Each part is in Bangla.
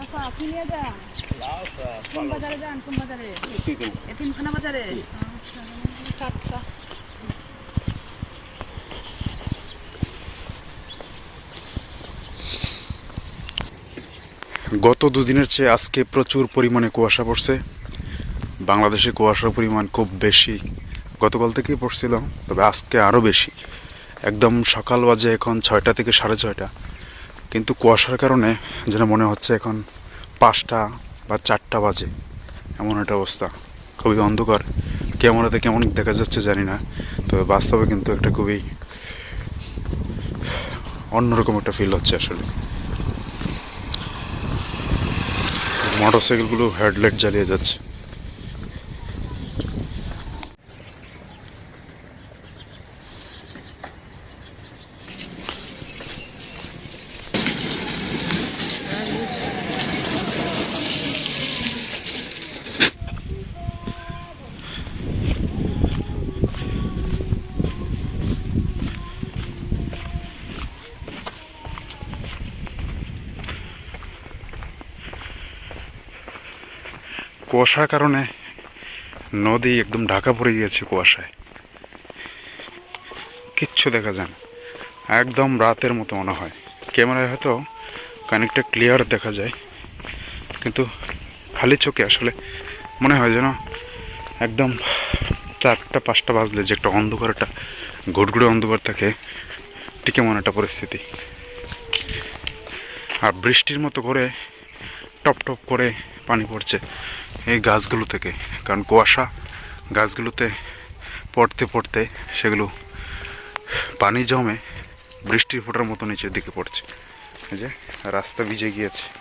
কাকা আপনি নিয়ে যান। কোন বাজারে যান কোন বাজারে? এতিমখানা বাজারে? আচ্ছা টাটকা। গত দুদিনের চেয়ে আজকে প্রচুর পরিমাণে কুয়াশা পড়ছে। বাংলাদেশে কুয়াশার পরিমাণ খুব বেশি। গতকাল থেকেই পড়ছিল তবে আজকে আরও বেশি। একদম সকাল বাজে এখন ছয়টা থেকে সাড়ে ছয়টা। কিন্তু কুয়াশার কারণে যেন মনে হচ্ছে এখন পাঁচটা বা চারটা বাজে। এমন একটা অবস্থা। খুবই অন্ধকার। ক্যামেরাতে কেমন দেখা যাচ্ছে জানি না, তবে বাস্তবে কিন্তু একটা খুবই অন্যরকম একটা ফিল হচ্ছে আসলে। মোটরসাইকেলগুলো হেডলাইট জ্বালিয়ে যাচ্ছে। কুয়াশার কারণে নদী একদম ঢাকা পড়ে গিয়েছে কুয়াশায়। কিচ্ছু দেখা যায় না। একদম রাতের মতো মনে হয়। ক্যামেরায় হয়তো খানিকটা ক্লিয়ার দেখা যায়, কিন্তু খালি চোখে আসলে মনে হয় যেন একদম চারটা, পাঁচটা বাজলে যে একটা অন্ধকার, একটা ঘুটঘুটে অন্ধকার থাকে, ঠিক এমন একটা পরিস্থিতি। আর বৃষ্টির মতো করে টপ টপ করে পানি পড়ছে। এই গাছগুলো থেকে, কারণ কুয়াশা গাছগুলোতে পড়তে পড়তে সেগুলো পানি জমে বৃষ্টির ফোটার মতো নিচের দিকে পড়ছে। যে, রাস্তা ভিজে গিয়েছে।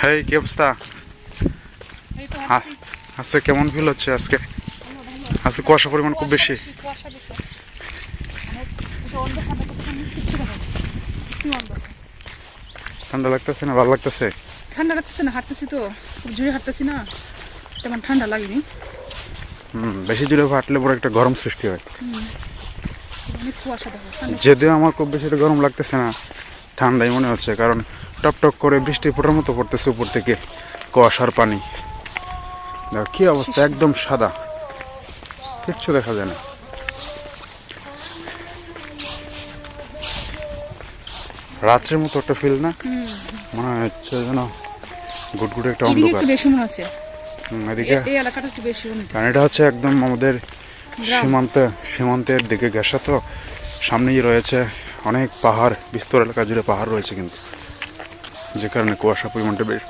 হ্যাঁ কি অবস্থা। আজকে কেমন ফিল হচ্ছে আজকে? আজকে কুয়াশা পরিমাণ খুব বেশি। মানে ঠান্ডা লাগতেছে না ভালো লাগতেছে? ঠান্ডা লাগতেছে না হাঁটতেছি তো। খুব জোরে হাঁটতেছি না। তেমন ঠান্ডা লাগেনি। হুম বেশি জোরে হাঁটলে পরে একটা গরম সৃষ্টি হয়। কুয়াশা যদিও আমার খুব বেশি গরম লাগতেছে না ঠান্ডাই মনে হচ্ছে। কারণ টপ টপ করে বৃষ্টি ফোটার মতো পড়তেছে উপর থেকে কুয়াশার পানি। দেখো কি অবস্থা একদম সাদা। কিচ্ছু দেখা যায় না। রাত্রের মতো একটা ফিল না? মনে হচ্ছে যেন গুটগুটে একটা অন্ধকার। এদিকে? কারণ এটা হচ্ছে। একদম আমাদের। সীমান্তে সীমান্তের দিকে ঘেঁষা তো। সামনেই রয়েছে অনেক পাহাড় বিস্তর এলাকা জুড়ে পাহাড় রয়েছে কিন্তু। যে কারণে কুয়াশা পরিমাণটা বেশ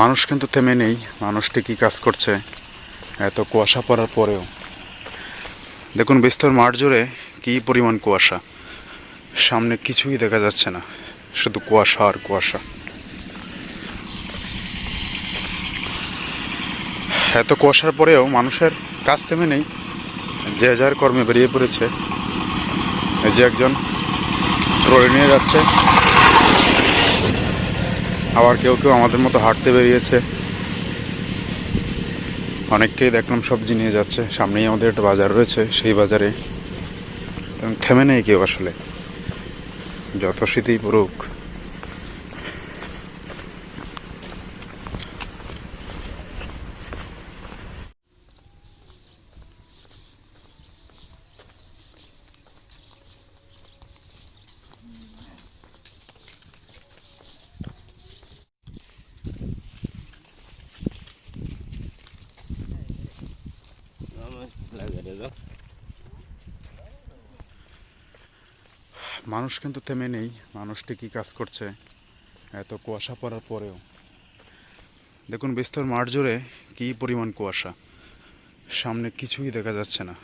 মানুষ কিন্তু থেমে নেই, মানুষ ঠিকই কাজ করছে, এত কুয়াশা পড়ার পরেও। দেখুন, বিস্তর মাঠ জুড়ে কী পরিমাণ কুয়াশা। সামনে কিছুই দেখা যাচ্ছে না, শুধু কুয়াশা আর কুয়াশা। এত কুয়াশার পরেও মানুষের কাজ থেমে নেই। যে যার কর্মে বেরিয়ে পড়েছে যে একজন ট্রলি নিয়ে যাচ্ছে। আবার কেউ কেউ আমাদের মতো হাঁটতে বেরিয়েছে। অনেককেই দেখলাম সবজি নিয়ে যাচ্ছে। সামনেই আমাদের একটা বাজার রয়েছে সেই বাজারে। থেমে নেই কেউ আসলে। যত স্মৃতি পড়ুক। মানুষ কিন্তু থেমে নেই মানুষটি ঠিকই কাজ করছে, এত কুয়াশা পড়ার পরেও। দেখুন, বিস্তর মাঠ জুড়ে কী পরিমাণ কুয়াশা। সামনে কিছুই দেখা যাচ্ছে না,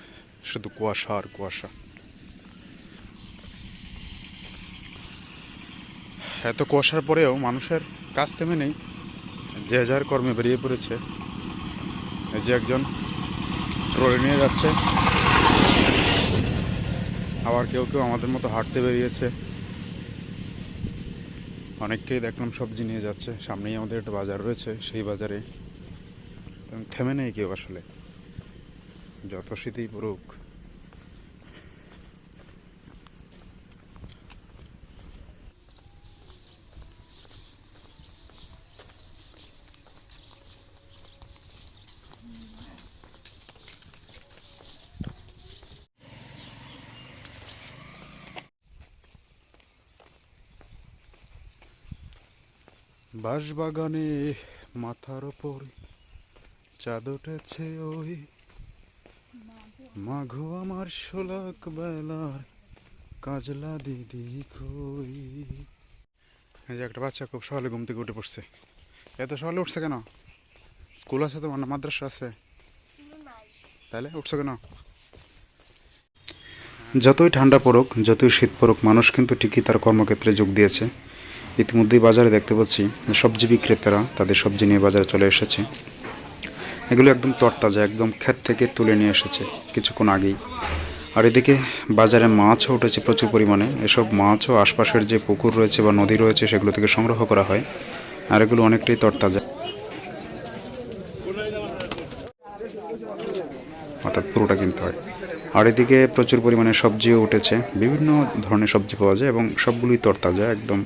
শুধু কুয়াশা আর কুয়াশা। এত কুয়াশার পরেও মানুষের কাজ থেমে নেই। যে যার কর্মে বেরিয়ে পড়েছে এই যে একজন ট্রলি নিয়ে যাচ্ছে। আবার কেউ কেউ আমাদের মতো হাঁটতে বেরিয়েছে। অনেককেই দেখলাম সবজি নিয়ে যাচ্ছে। সামনেই আমাদের একটা বাজার রয়েছে সেই বাজারে। থেমে নেই কেউ আসলে। যত শীতই পড়ুক। বাঁশবাগানে মাথার ওপর চাঁদ উঠেছে ওই মাঘো আমার শোলাক বেলার কাজলা দিদি কই। এই যে একটা বাচ্চা খুব সকালে ঘুম থেকে উঠে পড়ছে। এত সকালে উঠছে কেন? স্কুল আছে তো মানে মাদ্রাসা আছে? তাহলে উঠছে কেন? যতই ঠান্ডা পড়ুক, যতই শীত পড়ুক, মানুষ কিন্তু ঠিকই তার কর্মক্ষেত্রে যোগ দিয়েছে। ইতিমধ্যেই বাজারে দেখতে পাচ্ছি সবজি বিক্রেতারা তাদের সবজি নিয়ে বাজারে চলে এসেছে। এগুলো একদম তরতাজা, একদম ক্ষেত থেকে তুলে নিয়ে এসেছে কিছুক্ষণ আগেই। আর এদিকে বাজারে মাছও উঠেছে প্রচুর পরিমাণে। এসব মাছও আশপাশের যে পুকুর রয়েছে বা নদী রয়েছে সেগুলো থেকে সংগ্রহ করা হয়। আর এগুলো অনেকটাই তরতাজা। অর্থাৎ পুরোটা কিনতে হয়। আর এদিকে প্রচুর পরিমাণে সবজিও উঠেছে। বিভিন্ন ধরনের সবজি পাওয়া যায় এবং সবগুলোই তরতাজা, একদম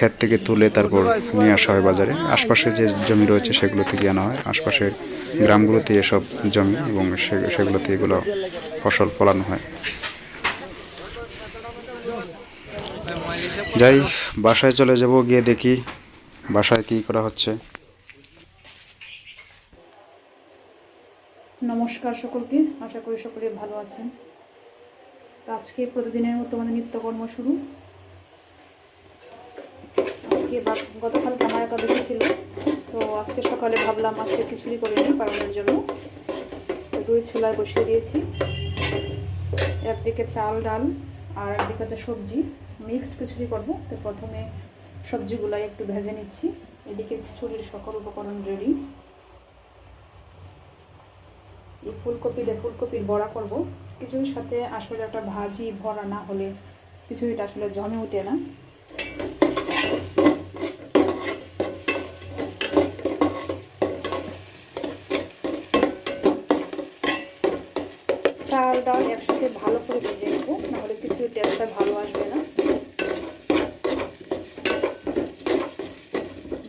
ক্ষেত থেকে তুলে তারপর নিয়ে আসা হয় বাজারে। আশপাশে যে জমি রয়েছে সেগুলো থেকে আনা হয়। আশপাশের গ্রামগুলোতে এসব জমি এবং সেগুলোতে এগুলো ফসল ফলানো হয়। যাই, বাসায় চলে যাব, গিয়ে দেখি বাসায় কী করা হচ্ছে। নমস্কার সকলকে, আশা করি সকলে ভালো আছেন। আজকে প্রতিদিনের মতো আমাদের নিত্যকর্ম শুরু। আজকে গতকালকে আমার একাদশী ছিল, তো আজকে সকালে ভাবলাম আজকে খিচুড়ি করে নিই পালনের জন্য। দুই ছোলায় বসিয়ে দিয়েছি। একদিকে চাল, ডাল আর একদিকে হচ্ছে সবজি। মিক্সড খিচুড়ি করব। তো প্রথমে সবজিগুলাই একটু ভেজে নিচ্ছি। এদিকে খিচুড়ির সকল উপকরণ রেডি এই ফুলকপি দিয়ে ফুলকপির বড়া করব। কিছুর সাথে আসলে একটা ভাজি, ভরা না হলে কিছুটা আসলে জমে ওঠে না চাল ডাল একসাথে ভালো করে ভেজে নেব, নাহলে কিছু টেস্টটা ভালো আসবে না।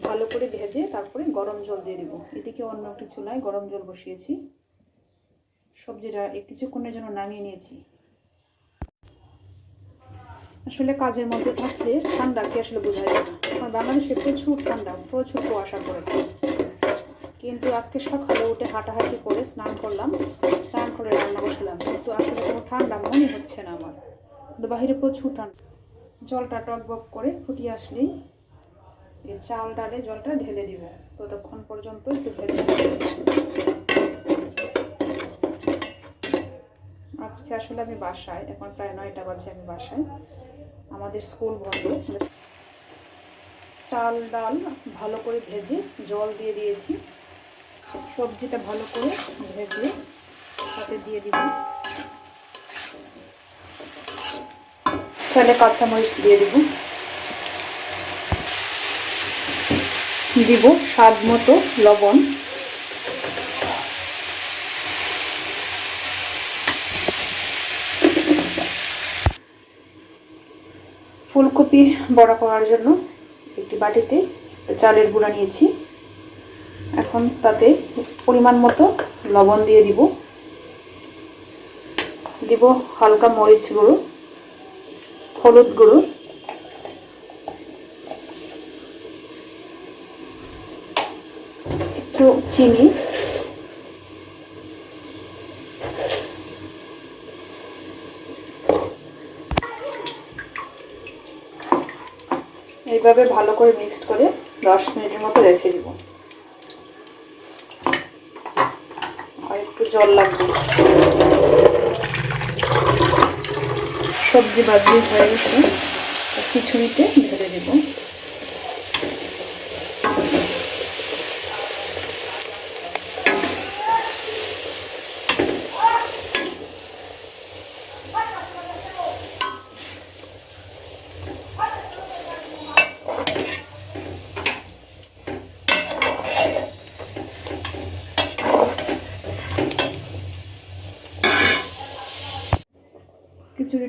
ভালো করে ভেজে তারপরে গরম জল দিয়ে দেবো। এদিকে অন্য একটি চুলায় গরম জল বসিয়েছি। সবজিটা কিছুক্ষণের জন্য নামিয়ে নিয়েছি। আসলে কাজের মধ্যে থাকলে ঠান্ডা কি আসলে বোঝা যায় না। এখন বাংলাদেশে প্রচুর ঠান্ডা, প্রচুর কুয়াশা পড়েছে কিন্তু আজকে সকালে উঠে হাঁটাহাঁটি করে স্নান করলাম, স্নান করে রান্না বসালাম। কিন্তু আসলে কোনো ঠান্ডা মনে হচ্ছে না আমার। কিন্তু বাহিরে প্রচুর ঠান্ডা। জলটা টকবক করে ফুটিয়ে আসলেই এই চাল ডালে জলটা ঢেলে দিব। ততক্ষণ পর্যন্ত একটু নিব। আজকে আসলে আমি বাসায়, এখন প্রায় নয়টা বাজে আমি বাসায়। আমাদের স্কুল বন্ধ। চাল ডাল ভালো করে ভেজে জল দিয়ে দিয়েছি। সবজিটা ভালো করে ভেজে সাথে দিয়ে দিব। চালে কাঁচামরিচ দিয়ে দিব। দিব স্বাদ মতো লবণ। ফুলকপি বড়া করার জন্য একটি বাটিতে চালের গুঁড়া নিয়েছি। এখন তাতে পরিমাণ মতো লবণ দিয়ে দিব। দিব হালকা মরিচ গুঁড়ো, হলুদ গুঁড়ো। একটু চিনি। এইভাবে ভালো করে মিক্সড করে দশ মিনিটের মতো রেখে দিব আর একটু জল লাগবে সবজি বাজি হয়ে গেছে। খিচুড়িতে ঢেলে দেব।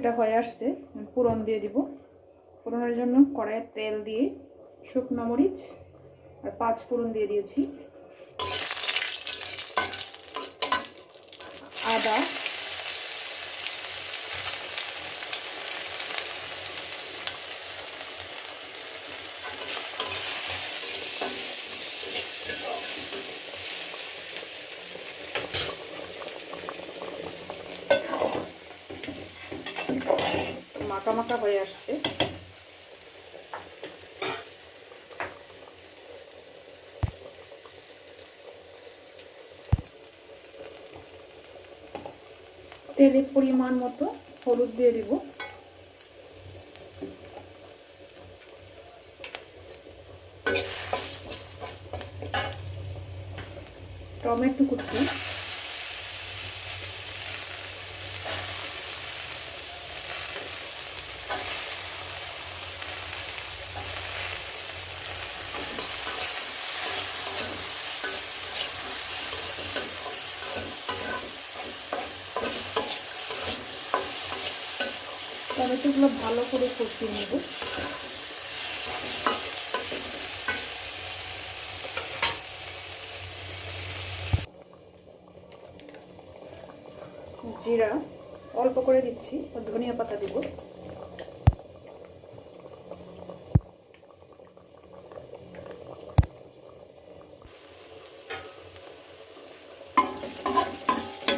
খিচুড়িটা হয়ে আসছে পুরন দিয়ে দিব। পুরনের জন্য কড়াইয়ে তেল দিয়ে শুকনো মরিচ আর পাঁচ পুরন দিয়ে দিয়েছি। আদা মাখা মাখা হয়ে আসছে তেলের পরিমাণ মতো হলুদ দিয়ে দিব। টমেটো কুচি। টমেটোগুলো ভালো করে কষিয়ে নেব। জিরা অল্প করে দিচ্ছি ধনিয়া পাতা দিব।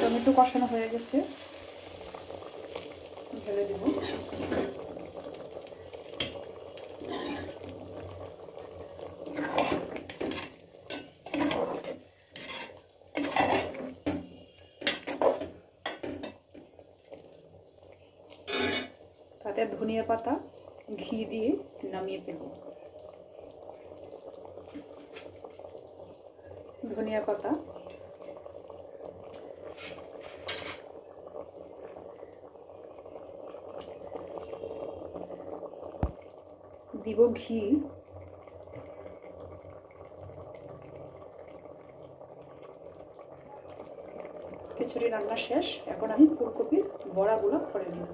টমেটো কষানো হয়ে গেছে। ঢেলে দিব। তাতে ধনিয়া পাতা, ঘি দিয়ে নামিয়ে ফেলব। ধনিয়া পাতা। দিব ঘি। খিচুড়ি রান্না শেষ। এখন আমি ফুলকপির বড়াগুলো করে নিব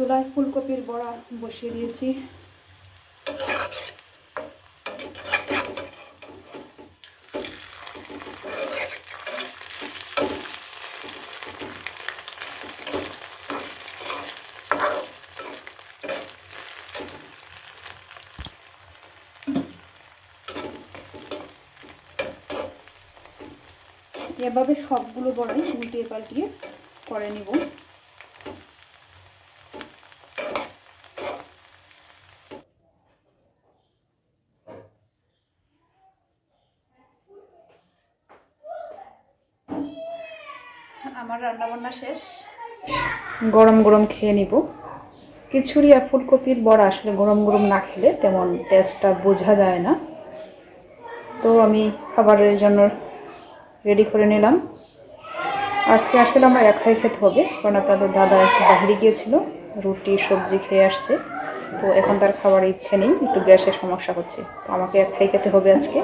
চুলায় ফুলকপির বড়া বসিয়ে দিয়েছি। এভাবে সবগুলো বড়াই উল্টিয়ে পাল্টিয়ে করে নিব। আমার রান্না শেষ? গরম গরম খেয়ে নিব। খিচুড়ি আর ফুলকপির বড়া আসলে গরম গরম না খেলে তেমন টেস্টটা বোঝা যায় না। তো আমি খাবারের জন্য রেডি করে নিলাম। আজকে আসলে আমার একাই খেতে হবে, কারণ আপনাদের দাদা একটু বাহিরে গিয়েছিল, রুটি, সবজি খেয়ে আসছে। তো এখন তার খাবার ইচ্ছে নেই, একটু গ্যাসের সমস্যা হচ্ছে। তো আমাকে একাই খেতে হবে আজকে।